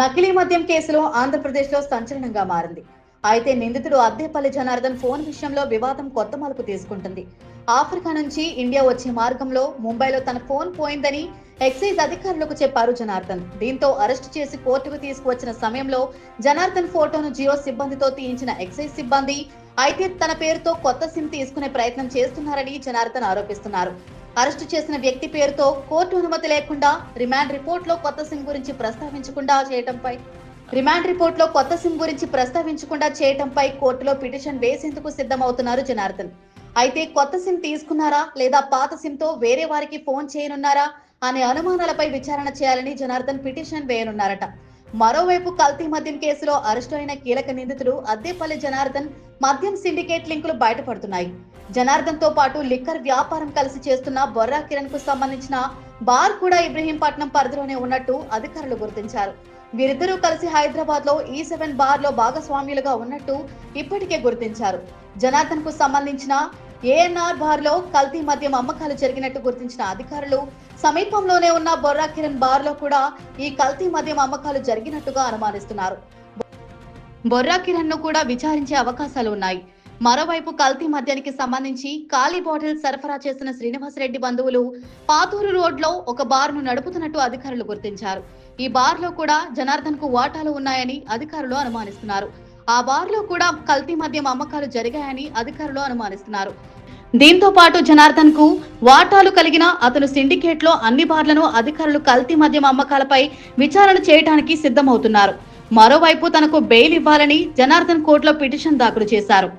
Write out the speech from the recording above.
నకిలీ మద్యం కేసులో ఆంధ్రప్రదేశ్లో సంచలనంగా మారింది. అయితే నిందితుడు అద్దేపల్లి జనార్దన్ ఫోన్ విషయంలో వివాదం కొత్త మలుపు తీసుకుంటుంది. ఆఫ్రికా నుంచి ఇండియా వచ్చే మార్గంలో ముంబైలో తన ఫోన్ పోయిందని ఎక్సైజ్ అధికారులకు చెప్పారు జనార్దన్. దీంతో అరెస్ట్ చేసి కోర్టుకు తీసుకువచ్చిన సమయంలో జనార్దన్ ఫోటోను జియో సిబ్బందితో తీయించిన ఎక్సైజ్ సిబ్బంది అయితే తన పేరుతో కొత్త సిమ్ తీసుకునే ప్రయత్నం చేస్తున్నారని జనార్దన్ ఆరోపిస్తున్నారు. అరెస్టు చేసిన వ్యక్తి పేరుతో కోర్టు అనుమతి లేకుండా రిమాండ్ రిపోర్ట్లో కొత్త సిమ్ గురించి ప్రస్తావించకుండా చేయటంపై. రిమాండ్ రిపోర్ట్లో కొత్త సిమ్ గురించి ప్రస్తావించకుండా చేయటంపై కోర్టులో పిటిషన్ వేసేందుకు సిద్ధమవుతున్నారు జనార్దన్. అయితే కొత్త సిమ్ తీసుకున్నారా లేదా పాత సిమ్తో వేరే వారికి ఫోన్ చేయనున్నారా అనే అనుమానాలపై విచారణ చేయాలని జనార్దన్ పిటిషన్ వేయనున్నారట. మరోవైపు కల్తీ మద్యం కేసులో అరెస్టు అయిన కీలక నిందితుడు అద్దేపల్లి జనార్దన్ మద్యం సిండికేట్ లింకులు బయటపడుతున్నాయి. జనార్దన్తో పాటు లిక్కర్ వ్యాపారం కలిసి చేస్తున్న బొర్రా కిరణ్కు సంబంధించిన బార్ కూడా ఇబ్రహీంపట్నం పరిధిలోనే ఉన్నట్టు అధికారులు గుర్తించారు. వీరిద్దరూ కలిసి హైదరాబాద్లో ఈ e సెవెన్ బార్లో భాగస్వామ్యులుగా ఉన్నట్టు ఇప్పటికే గుర్తించారు. జనార్దన్కు సంబంధించిన ఏఎన్ఆర్ బార్లో కల్తీ మద్యం అమ్మకాలు జరిగినట్టు గుర్తించిన అధికారులు సమీపంలోనే ఉన్న బొర్రా కిరణ్ బార్లో కూడా ఈ కల్తీ మద్యం అమ్మకాలు జరిగినట్టుగా అనుమానిస్తున్నారు. బొర్రా కిరణ్ను కూడా విచారించే అవకాశాలు ఉన్నాయి. మరోవైపు కల్తీ మద్యానికి సంబంధించి ఖాళీ బాటిల్ సరఫరా చేసిన శ్రీనివాసరెడ్డి బంధువులు పాతూరు రోడ్లో ఒక బార్ను నడుపుతున్నట్టు అధికారులు గుర్తించారు. ఈ బార్లో కూడా జనార్దన్కు వాటాలు ఉన్నాయని అధికారులు అనుమానిస్తున్నారు. ఆ బార్లో కూడా కల్తీ మద్యం అమ్మకాలు జరిగాయని అధికారులు అనుమానిస్తున్నారు. దీంతో పాటు జనార్దన్కు వాటాలు కలిగిన అతను సిండికేట్లో అన్ని బార్లను అధికారులు కల్తీ మద్యం అమ్మకాలపై విచారణ చేయడానికి సిద్ధమవుతున్నారు. మరోవైపు తనకు బెయిల్ ఇవ్వాలని జనార్దన్ కోర్టులో పిటిషన్ దాఖలు చేశారు.